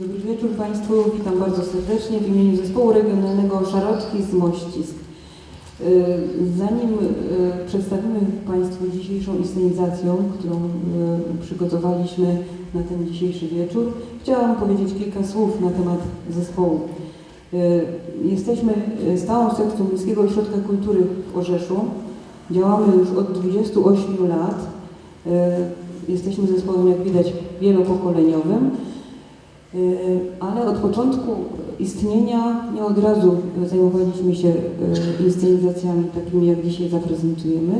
Dobry wieczór Państwu, witam bardzo serdecznie w imieniu Zespołu Regionalnego Szarotki z Mościsk. Y, Zanim y, przedstawimy Państwu dzisiejszą inscenizację, którą y, przygotowaliśmy na ten dzisiejszy wieczór, chciałam powiedzieć kilka słów na temat zespołu. Jesteśmy stałą sekcją Miejskiego Ośrodka Kultury w Orzeszu. Działamy już od 28 lat. Jesteśmy zespołem, jak widać, wielopokoleniowym. Y, Ale od początku istnienia nie od razu zajmowaliśmy się y, inscenizacjami takimi, jak dzisiaj zaprezentujemy.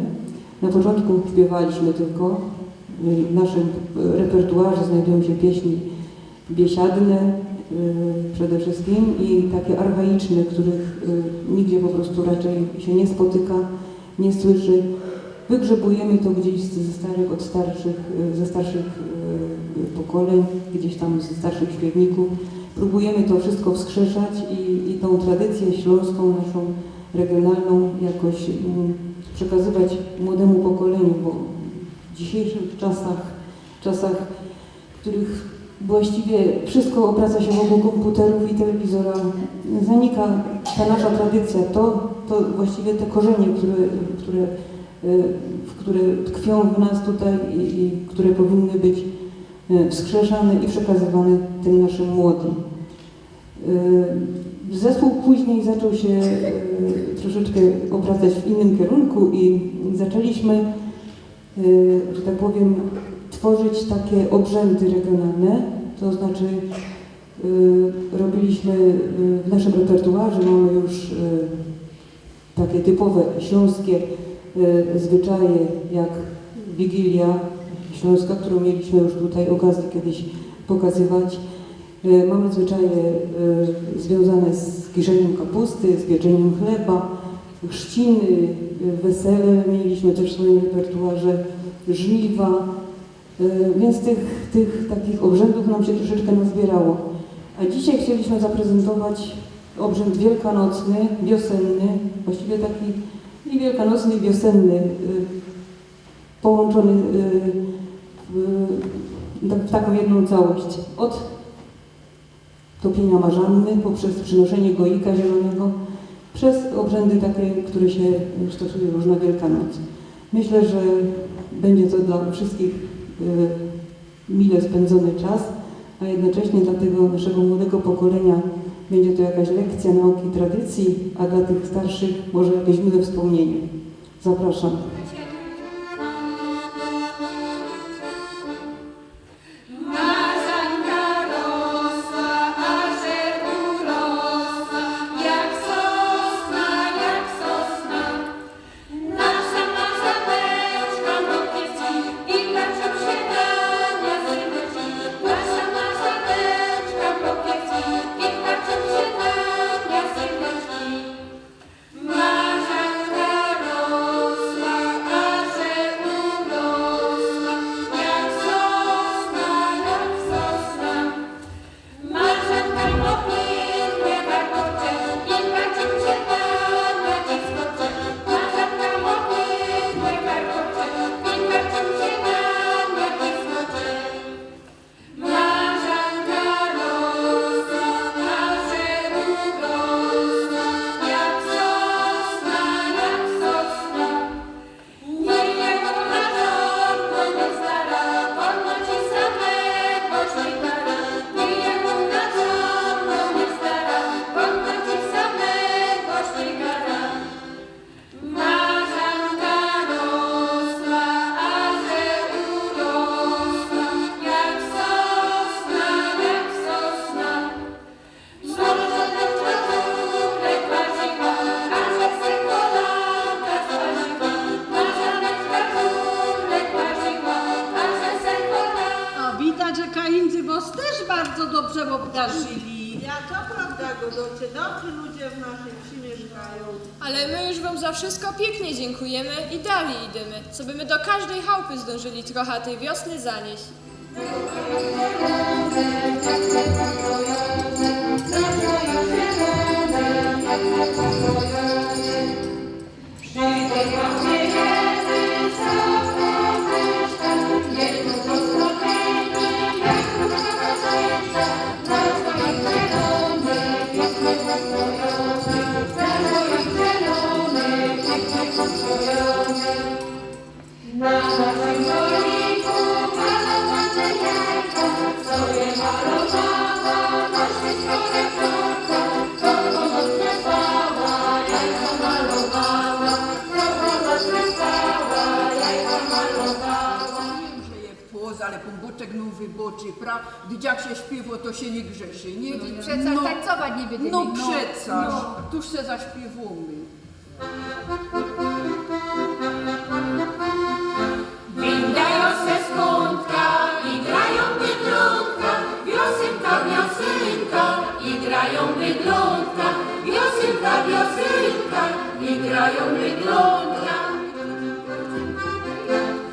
Na początku śpiewaliśmy tylko. y, W naszym repertuarze znajdują się pieśni biesiadne y, przede wszystkim i takie archaiczne, których y, nigdzie po prostu raczej się nie spotyka, nie słyszy. Wygrzebujemy to gdzieś ze starych, od starszych, y, ze starszych y, pokoleń, gdzieś tam ze starszych śpiewników. Próbujemy to wszystko wskrzeszać i, i tą tradycję śląską, naszą regionalną jakoś mm, przekazywać młodemu pokoleniu, bo w dzisiejszych czasach, czasach, w których właściwie wszystko obraca się wokół komputerów i telewizora, zanika ta nasza tradycja, to, to właściwie te korzenie, które, które, które tkwią w nas tutaj i, i które powinny być y, wskrzeszane i przekazywane tym naszym młodym. Y, Zespół później zaczął się y, troszeczkę obracać w innym kierunku i zaczęliśmy, y, że tak powiem, tworzyć takie obrzędy regionalne, to znaczy y, robiliśmy y, w naszym repertuarze, mamy już y, takie typowe śląskie y, zwyczaje, jak Wigilia Śląska, którą mieliśmy już tutaj okazję kiedyś pokazywać. Y, Mamy zwyczaje y, związane z kiszeniem kapusty, z pieczeniem chleba, chrzciny, wesele mieliśmy też w swoim repertuarze, żniwa, więc tych, tych takich obrzędów nam się troszeczkę nazbierało. A dzisiaj chcieliśmy zaprezentować obrzęd wielkanocny, wiosenny, właściwie taki i wielkanocny, i wiosenny, y, połączony y, w, taką jedną całość. Od topienia marzanny, poprzez przynoszenie goika zielonego, przez obrzędy takie, które się stosuje już na Wielkanoc. Myślę, że będzie to dla wszystkich y, mile spędzony czas, a jednocześnie dla tego naszego młodego pokolenia będzie to jakaś lekcja nauki tradycji, a dla tych starszych może jakieś miłe wspomnienie. Zapraszam. Dobrze obdarzyli. Ja to prawda, Godocie, dobrzy ludzie w naszej wsi mieszkają. Ale my już wam za wszystko pięknie dziękujemy i dalej idziemy, co by my do każdej chałupy zdążyli trochę tej wiosny zanieść. Jedno ale pomboczek no wyboczy, pra? Gdy jak się śpiewo, to się nie grzeszy, nie? No Przecież tańcować nie będę No mieć. przecaż, tuż se zaśpiewamy. Wiosynka, wiosynka, i grają bydlątka, wiosynka, wiosynka, i grają bydlątka.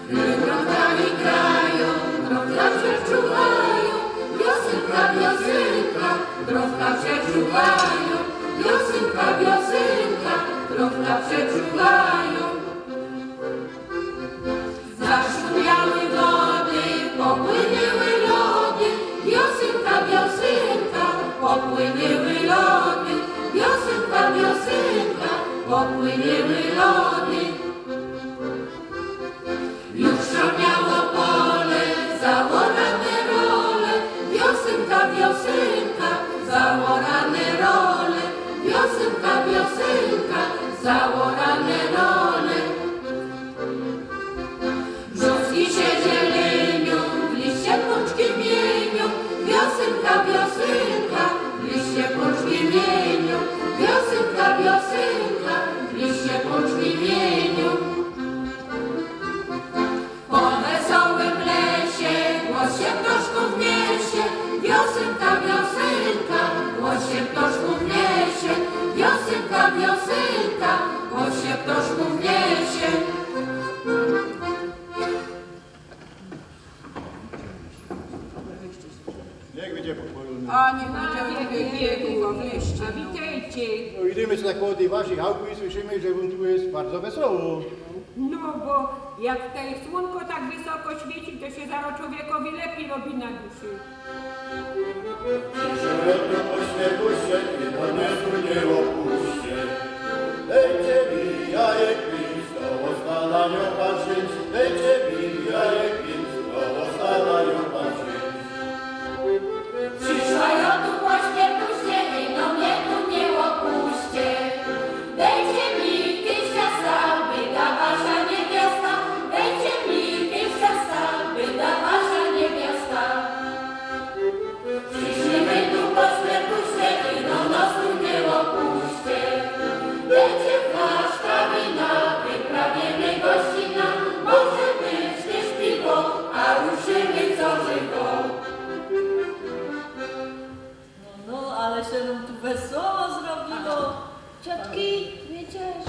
Bydlątka i grają, drofka przeczuwają, wiosynka, wiosynka, drofka przeczuwają, wiosynka, wiosynka, drofka przeczuwają. Lord, we nearly love thee. Głos się ptoszków niesie. Jak będzie pochwalony. A nie widziałem biegów, a w liście. no. No idziemy tak po tej waszej chałupie i słyszymy, że wam tu jest bardzo wesoło. No bo jak tutaj słonko tak wysoko świeci, to się zaro człowiekowi lepiej robi na duszy. Żeretno pośle puście i do niesu nie opuście. Այո, բացից մեջը մի այ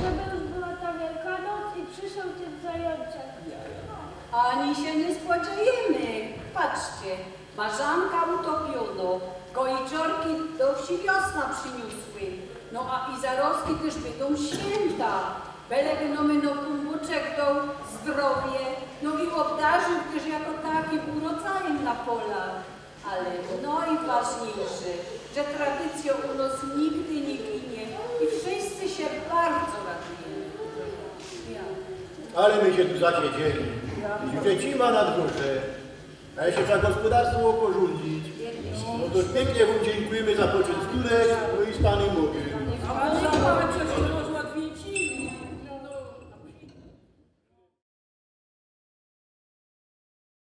żeby już była ta Wielkanoc i przyszedł ten zajączek. Ani się nie spłaczajemy. Patrzcie, marzanka utopiono, goliczorki do wsi wiosna przyniósły. No a i zaroski też będą święta. Byle będą no kumbuczek do zdrowie, no i obdarzył też jako takim urodzajem na polach. Ale no i ważniejsze, że tradycją u nas nigdy wszyscy się bardzo radujemy. Ale my się tu zasiedzieli. Dziecima na dworze. A jeszcze trzeba gospodarstwo porządzić. No to pięknie Wam dziękujemy za poczęstunek, no i z Panem Bogiem.